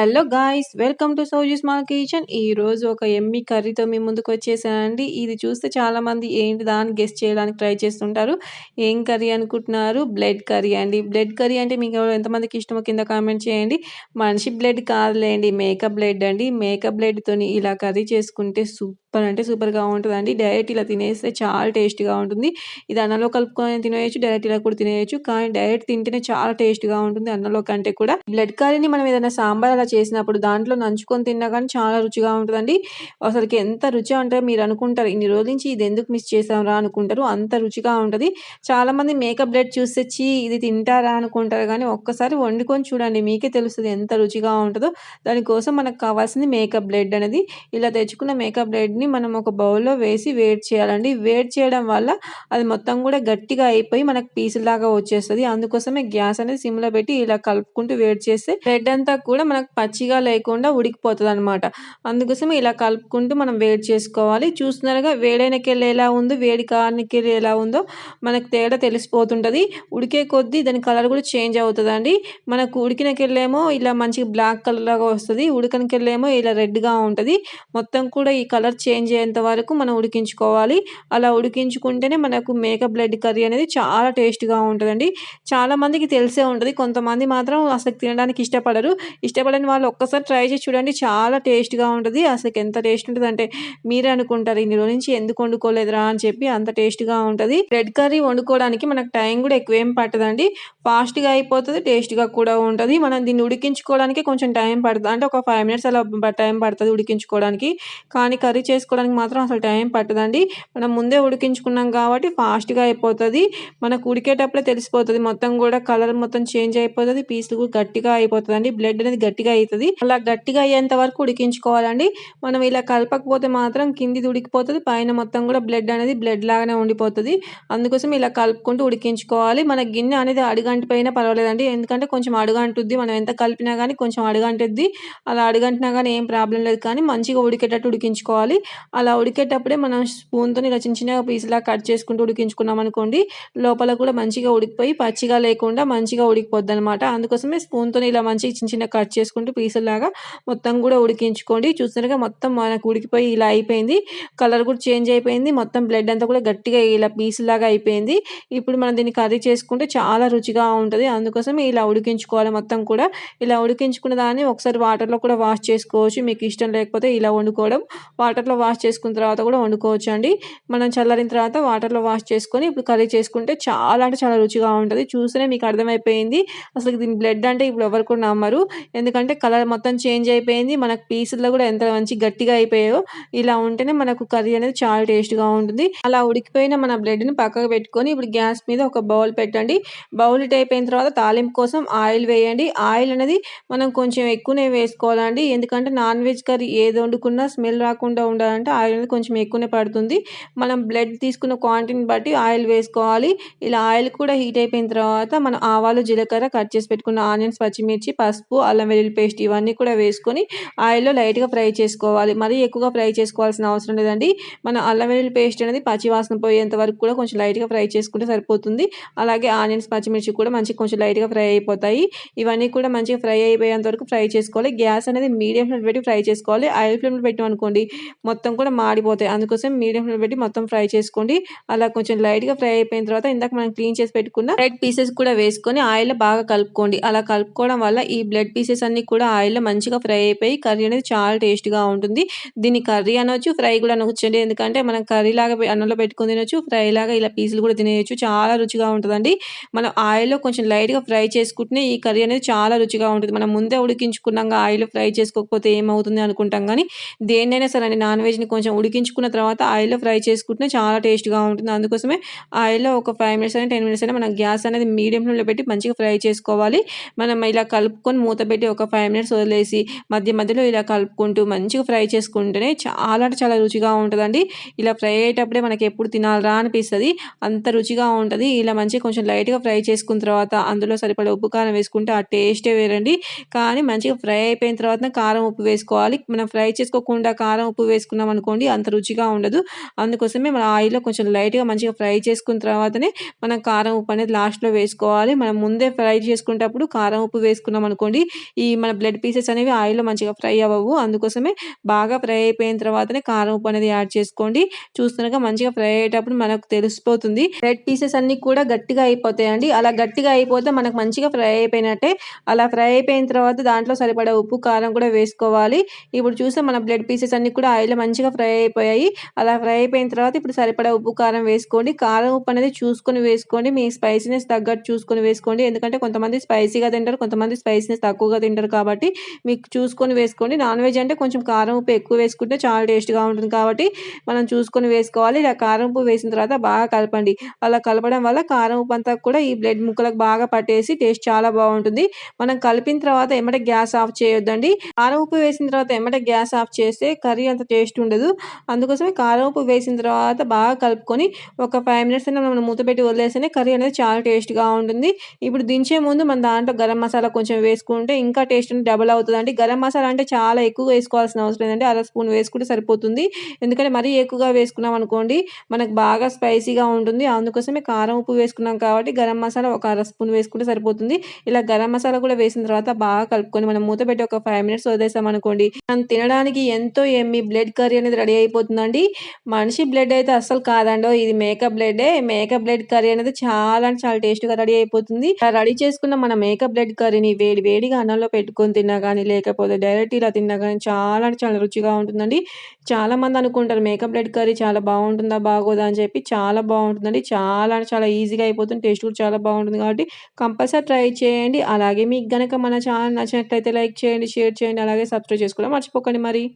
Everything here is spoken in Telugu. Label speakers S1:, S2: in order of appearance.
S1: Hello guys welcome to Sowji small kitchen. ఈ రోజు ఒక ఎమ్మి కర్రీతో మీ ముందుకు వచ్చేసానండి. ఇది చూస్తే చాలామంది ఏంటి దాన్ని గెస్ట్ చేయడానికి ట్రై చేస్తుంటారు. ఏం కర్రీ అనుకుంటున్నారు? బ్లడ్ కర్రీ అండి. బ్లడ్ కర్రీ అంటే మీకు ఎంతమందికి ఇష్టమో కింద కామెంట్ చేయండి. మనిషి బ్లడ్ కాదులేండి మేకప్ బ్లడ్ అండి. మేకప్ బ్లడ్తో ఇలా కర్రీ చేసుకుంటే సూపర్ అంటే సూపర్గా ఉంటుందండి. డైరెక్ట్ ఇలా తినేస్తే చాలా టేస్ట్గా ఉంటుంది. ఇది అన్నంలో కలుపుకొని తినేయచ్చు డైరెక్ట్ ఇలా కూడా తినేయచ్చు. కానీ డైరెక్ట్ తింటేనే చాలా టేస్ట్గా ఉంటుంది అన్నంలో కంటే కూడా. బ్లడ్ కర్రీని మనం ఏదైనా సాంబార్ అలా చేసినప్పుడు దాంట్లో నంచుకొని తిన్నా కానీ చాలా రుచిగా ఉంటుందండి. అసలుకి ఎంత రుచి అంటే మీరు అనుకుంటారు ఇన్ని రోజుల నుంచి ఇది ఎందుకు మిస్ చేసాంరా అనుకుంటారు అంత రుచిగా ఉంటుంది. చాలామంది మేకప్ బ్లెడ్ చూస్తే చీ ఇది తింటారా అనుకుంటారు కానీ ఒక్కసారి వండుకొని చూడండి మీకే తెలుస్తుంది ఎంత రుచిగా ఉంటుందో. దానికోసం మనకు కావాల్సింది మేకప్ బ్లెడ్ అనేది. ఇలా తెచ్చుకున్న మేకప్ బ్లడ్ని మనం ఒక బౌల్లో వేసి వేడి చేయాలండి. వేడి చేయడం వల్ల అది మొత్తం కూడా గట్టిగా అయిపోయి మనకు పీసులాగా వచ్చేస్తుంది. అందుకోసమే గ్యాస్ అనేది సిమ్లో పెట్టి ఇలా కలుపుకుంటూ వేడి చేస్తే బ్రెడ్ అంతా కూడా మనకు పచ్చిగా లేకుండా ఉడికిపోతుంది అనమాట అందుకోసం ఇలా కలుపుకుంటూ మనం వేడి చేసుకోవాలి. చూస్తున్నారుగా వేడైనకెళ్ళి ఎలా ఉందో వేడి కానికెళ్ళి ఎలా ఉందో మనకు తేడా తెలిసిపోతుంటుంది. ఉడికే కొద్దీ దాని కలర్ కూడా చేంజ్ అవుతుందండి. మనకు ఉడికినకెళ్ళేమో ఇలా మంచిగా బ్లాక్ కలర్ లాగా వస్తుంది ఉడికనికెళ్ళేమో ఇలా రెడ్గా ఉంటుంది. మొత్తం కూడా ఈ కలర్ చేంజ్ అయ్యేంత వరకు మనం ఉడికించుకోవాలి. అలా ఉడికించుకుంటేనే మనకు మేక బ్లడ్ కర్రీ అనేది చాలా టేస్ట్గా ఉంటుందండి. చాలామందికి తెలిసే ఉంటుంది. కొంతమంది మాత్రం అసలు తినడానికి ఇష్టపడరు. ఇష్టపడని వాళ్ళు ఒక్కసారి ట్రై చేసి చూడండి. చాలా టేస్ట్గా ఉంటుంది. అసలు ఎంత టేస్ట్ ఉంటుంది అంటే మీరే అనుకుంటారు. ఇన్ని రోజు నుంచి ఎందుకు వండుకోలేదురా అని చెప్పి అంత టేస్ట్గా ఉంటుంది. రెడ్ కర్రీ వండుకోవడానికి మనకు టైం కూడా ఎక్కువ ఏం పట్టదండి. ఫాస్ట్గా అయిపోతుంది టేస్ట్గా కూడా ఉంటుంది. మనం దీన్ని ఉడికించుకోవడానికి కొంచెం టైం పడుతుంది. అంటే ఒక ఫైవ్ మినిట్స్ అలా టైం పడుతుంది ఉడికించుకోవడానికి. కానీ కర్రీ చేసుకోవడానికి మాత్రం అసలు టైం పట్టదండి. మనం ముందే ఉడికించుకున్నాం కాబట్టి ఫాస్ట్గా అయిపోతుంది. మనకు ఉడికేటప్పుడే తెలిసిపోతుంది. మొత్తం కూడా కలర్ మొత్తం చేంజ్ అయిపోతుంది. పీసులు కూడా గట్టిగా అయిపోతుంది బ్లడ్ అనేది గట్టిగా అవుతుంది. అలా గట్టిగా అయ్యేంత వరకు ఉడికించుకోవాలండి. మనం ఇలా కలపకపోతే మాత్రం కింది ఉడికిపోతుంది పైన మొత్తం కూడా బ్లడ్ అనేది బ్లడ్ లాగానే ఉండిపోతుంది. అందుకోసం ఇలా కలుపుకుంటూ ఉడికించుకోవాలి. మన గిన్నె అనేది అడుగంటిపోయినా పర్వాలేదండి. ఎందుకంటే కొంచెం అడుగంటుద్ది. మనం ఎంత కలిపినా కానీ కొంచెం అడుగంటుద్ది. అలా అడుగంటినా కానీ ఏం ప్రాబ్లం లేదు కానీ మంచిగా ఉడికేటట్టు ఉడికించుకోవాలి. అలా ఉడికేటప్పుడే మనం స్పూన్తో ఇలా చిన్న చిన్నగా పీసులా కట్ చేసుకుంటూ ఉడికించుకున్నాం అనుకోండి లోపల కూడా మంచిగా ఉడికిపోయి పచ్చిగా లేకుండా మంచిగా ఉడికిపోద్ది అనమాట అందుకోసమే స్పూన్తో ఇలా మంచిగా చిన్న చిన్న కట్ చేసుకుంటూ పీసులాగా మొత్తం కూడా ఉడికించుకోండి. చూస్తున్నారుగా మొత్తం మనకు ఉడికిపోయి ఇలా అయిపోయింది. కలర్ కూడా చేంజ్ అయిపోయింది. మొత్తం బ్లడ్ అంతా కూడా గట్టిగా ఇలా పీసులాగా అయిపోయింది. ఇప్పుడు మనం దీన్ని కర్రీ చేసుకుంటే చాలా రుచిగా ఉంటుంది. అందుకోసం ఇలా ఉడికించుకోవాలి మొత్తం కూడా. ఇలా ఉడికించుకున్న దాన్ని ఒకసారి వాటర్లో కూడా వాష్ చేసుకోవచ్చు. మీకు ఇష్టం లేకపోతే ఇలా వండుకోవడం. వాటర్లో వాష్ చేసుకున్న తర్వాత కూడా వండుకోవచ్చు అండి మనం చల్లారిన తర్వాత వాటర్లో వాష్ చేసుకొని ఇప్పుడు కర్రీ చేసుకుంటే చాలా అంటే చాలా రుచిగా ఉంటుంది. చూస్తేనే మీకు అర్థమైపోయింది. అసలు దీని బ్లడ్ అంటే ఇప్పుడు ఎవరు కూడా నమ్మరు. ఎందుకంటే కలర్ మొత్తం చేంజ్ అయిపోయింది. మనకు పీసుల్లో కూడా ఎంత మంచి గట్టిగా అయిపోయాయో ఇలా ఉంటేనే మనకు కర్రీ అనేది చాలా టేస్ట్గా ఉంటుంది. అలా ఉడికిపోయిన మన బ్రెడ్ని పక్కకు పెట్టుకొని ఇప్పుడు గ్యాస్ మీద ఒక బౌల్ పెట్టండి. బౌల్ ఇట్ అయిపోయిన తర్వాత తాలింపు కోసం ఆయిల్ వేయండి. ఆయిల్ అనేది మనం కొంచెం ఎక్కువనే వేసుకోవాలండి. ఎందుకంటే నాన్ వెజ్ కర్రీ ఏది వండుకున్నా స్మెల్ రాకుండా ఉండాలంటే ఆయిల్ అనేది కొంచెం ఎక్కువనే పడుతుంది. మనం బ్లడ్ తీసుకున్న క్వాంటిటీని బట్టి ఆయిల్ వేసుకోవాలి. ఇలా ఆయిల్ కూడా హీట్ అయిపోయిన తర్వాత మనం ఆవాలు జీలకర్ర కట్ చేసి పెట్టుకున్న ఆనియన్స్ పచ్చిమిర్చి పసుపు అల్లం వెల్లుల్లి పేస్ట్ ఇవన్నీ కూడా వేసుకొని ఆయిల్లో లైట్గా ఫ్రై చేసుకోవాలి. మరీ ఎక్కువగా ఫ్రై చేసుకోవాల్సిన అవసరం లేదండి. మన అల్లం వెల్లుల్లి పేస్ట్ అనేది పచ్చివాసన పోయేంత వరకు కూడా కొంచెం లైట్గా ఫ్రై చేసుకుంటే సరిపోతుంది. అలాగే ఆనియన్స్ పచ్చిమిర్చి కూడా మంచిగా కొంచెం లైట్గా ఫ్రై అయిపోతాయి. ఇవన్నీ కూడా మంచిగా ఫ్రై అయిపోయేంత వరకు ఫ్రై చేసుకోవాలి. గ్యాస్ అనేది మీడియం ఫ్లేమ్ పెట్టి ఫ్రై చేసుకోవాలి. ఆయిల్ ఫ్లేమ్లో పెట్టామనుకోండి మొత్తం కూడా మాడిపోతాయి. అందుకోసం మీడియం ఫ్లేమ్ పెట్టి మొత్తం ఫ్రై చేసుకోండి. అలా కొంచెం లైట్గా ఫ్రై అయిపోయిన తర్వాత ఇందాక మనం క్లీన్ చేసి పెట్టుకున్న రెడ్ పీసెస్ కూడా వేసుకొని ఆయిల్ బాగా కలుపుకోండి. అలా కలుపుకోవడం వల్ల ఈ బ్లడ్ పీసెస్ అన్ని కూడా ఆయిల్లో మంచిగా ఫ్రై అయిపోయి కర్రీ అనేది చాలా టేస్ట్గా ఉంటుంది. దీన్ని కర్రీ అనొచ్చు ఫ్రై కూడా అనొచ్చండి. ఎందుకంటే మనం కర్రీ లాగా అన్నంలో పెట్టుకుని తినొచ్చు ఫ్రై లాగా ఇలా పీసులు కూడా తినేయచ్చు. చాలా రుచిగా ఉంటుందండి. మనం ఆయిల్లో కొంచెం లైట్గా ఫ్రై చేసుకుంటే ఈ కర్రీ అనేది చాలా రుచిగా ఉంటుంది. మనం ముందే ఉడికించుకున్నాక ఆయిల్ ఫ్రై చేసుకోకపోతే ఏమవుతుంది అనుకుంటాం. కానీ దేన్నైనా సరే అండి నాన్ వెజ్ని కొంచెం ఉడికించుకున్న తర్వాత ఆయిల్లో ఫ్రై చేసుకుంటే చాలా టేస్ట్గా ఉంటుంది. అందుకోసమే ఆయిల్లో ఒక ఫైవ్ మినిట్స్ అయినా టెన్ మినిట్స్ అయినా మనం గ్యాస్ అనేది మీడియం ఫ్లేమ్లో పెట్టి మంచిగా ఫ్రై చేసుకోవాలి. మనం ఇలా కలుపుకొని మూత పెట్టి ఒక ఫైవ్ ఫైవ్ మినిట్స్ వదిలేసి మధ్య మధ్యలో ఇలా కలుపుకుంటూ మంచిగా ఫ్రై చేసుకుంటేనే చాలా అంటే చాలా రుచిగా ఉంటుందండి. ఇలా ఫ్రై అయ్యేటప్పుడే మనకి ఎప్పుడు తినాలరా అనిపిస్తుంది. అంత రుచిగా ఉంటుంది. ఇలా మంచిగా కొంచెం లైట్గా ఫ్రై చేసుకున్న తర్వాత అందులో సరిపడే ఉప్పు కారం వేసుకుంటే ఆ టేస్టే వేరండి. కానీ మంచిగా ఫ్రై అయిపోయిన తర్వాత కారం ఉప్పు వేసుకోవాలి. మనం ఫ్రై చేసుకోకుండా కారం ఉప్పు వేసుకున్నాం అనుకోండి అంత రుచిగా ఉండదు. అందుకోసమే మన ఆయిల్లో కొంచెం లైట్గా మంచిగా ఫ్రై చేసుకున్న తర్వాతనే మనం కారం ఉప్పు అనేది లాస్ట్లో వేసుకోవాలి. మనం ముందే ఫ్రై చేసుకునేటప్పుడు కారం ఉప్పు వేసుకున్నాం అనుకోండి ఈ మన మన బ్లడ్ పీసెస్ అనేవి ఆయిల్‌లో మంచిగా ఫ్రై అవ్వవు. అందుకోసమే బాగా ఫ్రై అయిపోయిన తర్వాతనే కారం, ఉప్పు అనేది యాడ్ చేసుకోండి. చూస్తుండగా మంచిగా ఫ్రై అయ్యేటప్పుడు మనకు తెలిసిపోతుంది. బ్లడ్ పీసెస్ అన్ని కూడా గట్టిగా అయిపోతాయండి. అలా గట్టిగా అయిపోతే మనకు మంచిగా ఫ్రై అయిపోయినట్టే. అలా ఫ్రై అయిపోయిన తర్వాత దాంట్లో సరిపడా ఉప్పు, కారం కూడా వేసుకోవాలి. ఇప్పుడు చూస్తే మన బ్లడ్ పీసెస్ అన్ని కూడా ఆయిల్‌లో మంచిగా ఫ్రై అయిపోయాయి. అలా ఫ్రై అయిపోయిన తర్వాత ఇప్పుడు సరిపడా ఉప్పు, కారం వేసుకోండి. కారం, ఉప్పు అనేది చూసుకొని వేసుకోండి. మీ స్పైసీనెస్ తగ్గట్టు చూసుకొని వేసుకోండి. ఎందుకంటే కొంతమంది స్పైసీగా తింటారు. కొంతమంది స్పైసీనెస్ తక్కువగా తింటారు కాబట్టి మీకు చూసుకొని వేసుకోండి. నాన్ వెజ్ అంటే కొంచెం కారం, ఉప్పు ఎక్కువ వేసుకుంటే చాలా టేస్ట్‌గా ఉంటుంది కాబట్టి మనం చూసుకొని వేసుకోవాలి. ఇలా కారం, ఉప్పు వేసిన తర్వాత బాగా కలపండి. అలా కలపడం వల్ల కారం, ఉప్పు అంతా కూడా ఈ బ్లడ్ ముక్కలకు బాగా పట్టేసి టేస్ట్ చాలా బాగుంటుంది మనం కలిపిన తర్వాత ఎమ్మట గ్యాస్ ఆఫ్ చేయొద్దండి. కారం, ఉప్పు వేసిన తర్వాత ఎమ్మట గ్యాస్ ఆఫ్ చేస్తే కర్రీ అంత టేస్ట్ ఉండదు. అందుకోసమే కారం, ఉప్పు వేసిన తర్వాత బాగా కలుపుకొని ఒక ఫైవ్ మినిట్స్ అయినా మనం మూత పెట్టి వదిలేస్తేనే కర్రీ అనేది చాలా టేస్ట్‌గా ఉంటుంది. ఇప్పుడు దించే ముందు మన దాంట్లో గరం మసాలా కొంచెం వేసుకుంటే ఇంకా టేస్ట్ అనేది డబుల్ అవుతదండి. గరం మసాలా అంటే చాలా ఎక్కువగా వేసుకోవాల్సిన అవసరం లేదండి. అర స్పూన్ వేసుకుంటే సరిపోతుంది. ఎందుకంటే మరీ ఎక్కువగా వేసుకున్నాం అనుకోండి మనకు బాగా స్పైసీగా ఉంటుంది. అందుకోసమే కారం, ఉప్పు వేసుకున్నాం కాబట్టి గరం మసాలా ఒక అర స్పూన్ వేసుకుంటే సరిపోతుంది. ఇలా గరం మసాలా కూడా వేసిన తర్వాత బాగా కలుపుకొని మనం మూత పెట్టి ఒక ఫైవ్ మినిట్స్ వదిలేసామనుకోండి మనం తినడానికి ఎంతో ఏమి బ్లడ్ కర్రీ అనేది రెడీ అయిపోతుందండి. మనిషి బ్లడ్ అయితే అస్సలు కాదండో ఇది మేక బ్లడ్డే. మేక బ్లడ్ కర్రీ అనేది చాలా అంటే చాలా టేస్ట్‌గా రెడీ అయిపోతుంది. రెడీ చేసుకున్న మన మేక బ్లడ్ కర్రీని వేడి వేడిగా అన్నంలో పెట్టుకొని తిన్నా కానీ లేకపోతే డైరెక్ట్ ఇలా తిన్నా కానీ చాలా అంటే చాలా రుచిగా ఉంటుందండి. చాలామంది అనుకుంటారు మేకప్ బ్లడ్ కర్రీ చాలా బాగుంటుందా బాగోదా? అని చెప్పి చాలా బాగుంటుందండి చాలా అంటే చాలా ఈజీగా అయిపోతుంది. టేస్ట్ కూడా చాలా బాగుంటుంది కాబట్టి కంపల్సరీ ట్రై చేయండి. అలాగే మీకు గనక మన ఛానల్ నచ్చినట్లయితే లైక్ చేయండి, షేర్ చేయండి. అలాగే సబ్స్క్రైబ్ చేసుకోవడం మర్చిపోకండి మరి.